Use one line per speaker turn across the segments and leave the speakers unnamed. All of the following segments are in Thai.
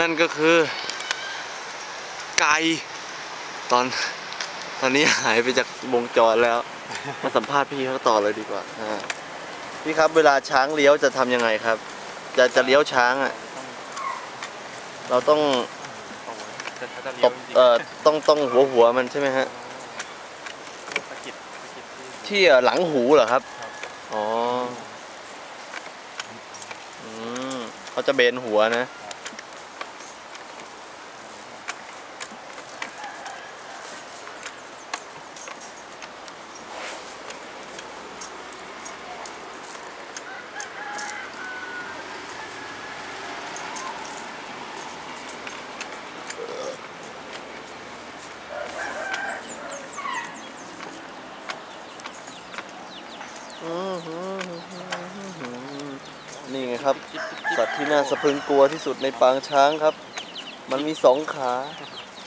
นั่นก็คือ ไก่ตอนตอนนี้หายไปจากวงจรแล้ว มาสัมภาษณ์พี่เขาต่อเลยดีกว่าพี่ครับเวลาช้างเลี้ยวจะทำยังไงครับ จะจะเลี้ยวช้างอะ เราต้องตบเอ่อต้องต้องหัวหัวมันใช่ไหมฮะ
ที่
หลังหูเหรอครับ อ๋อเขาจะเบนหัวนะ นี่ไงครับ สัตว์ที่น่าสะพรึงกลัวที่สุดในปางช้างครับ มันมีสองขา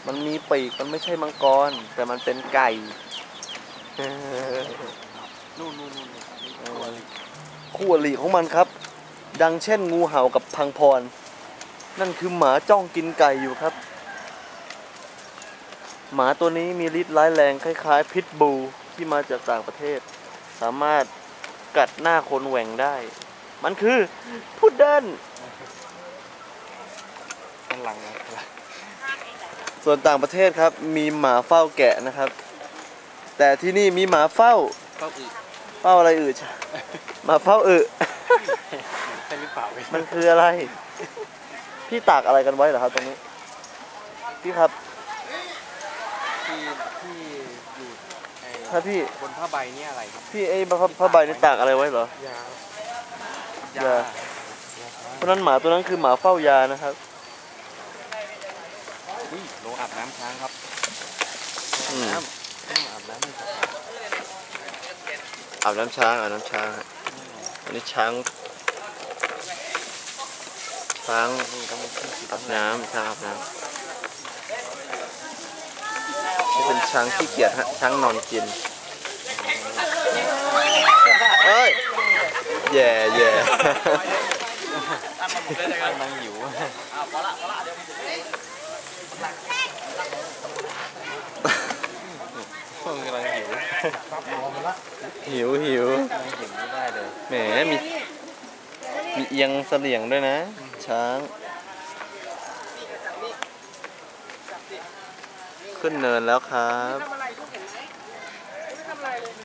มันมีปีก มันไม่ใช่มังกร แต่มันเป็นไก่
นู่นนู่นนู่นนี่ตัวอะไร
คู่อริของมันครับ ดังเช่นงูเห่ากับพังพร นั่นคือหมาจ้องกินไก่อยู่ครับ หมาตัวนี้มีฤทธิ์ร้ายแรงคล้ายๆ พิทบูที่มาจากต่างประเทศ สามารถกัดหน้าคนแหว่งได้ มันคือพุดเดิ้ล
ด้านหลังนะ
ส่วนต่างประเทศครับมีหมาเฝ้าแกะนะครับ แต่ที่นี่มีหมาเฝ้า
เป้าอึ
เฝ้าอะไรอื่นหมาเฝ้าอึ
ใช่หรือเปล่าไม่
มันคืออะไร พี่ตากอะไรกันไว้เหรอครับตรงนี้ พี่ครับ
ที่ที่อยู่ไอ้
ถ้าพี่
บนผ้าใบเนี่ยอะไรครับ
พี่ไอ้ผ้าผ้าใบนี่ตากอะไรไว้เหรอ
ยา
ยาเพราะฉะนั้นหมาตัวนั้นคือหมาเฝ้ายานะครับ
อุ้ยโรงอาบน้ำช้างครับ
อืม
น้ำต้องอาบน้ำให้สะอาด
อาบน้ำช้างอาบน้ำช้างฮะอันนี้ช้างช้าง
นี่ต้องขึ้นสี
อาบน้ำช้างอาบน้ำนี่ เป็นช้างขี้เกียจฮะช้างนอนกิน เอ้ย แย่แย่
กำลังหิวกำลังหิว
หิวหิว
กำลังหิวไม่ได้เลย
แหมมี มีเอียงเสลียงด้วยนะ ช้าง ขึ้นเนินแล้วครับ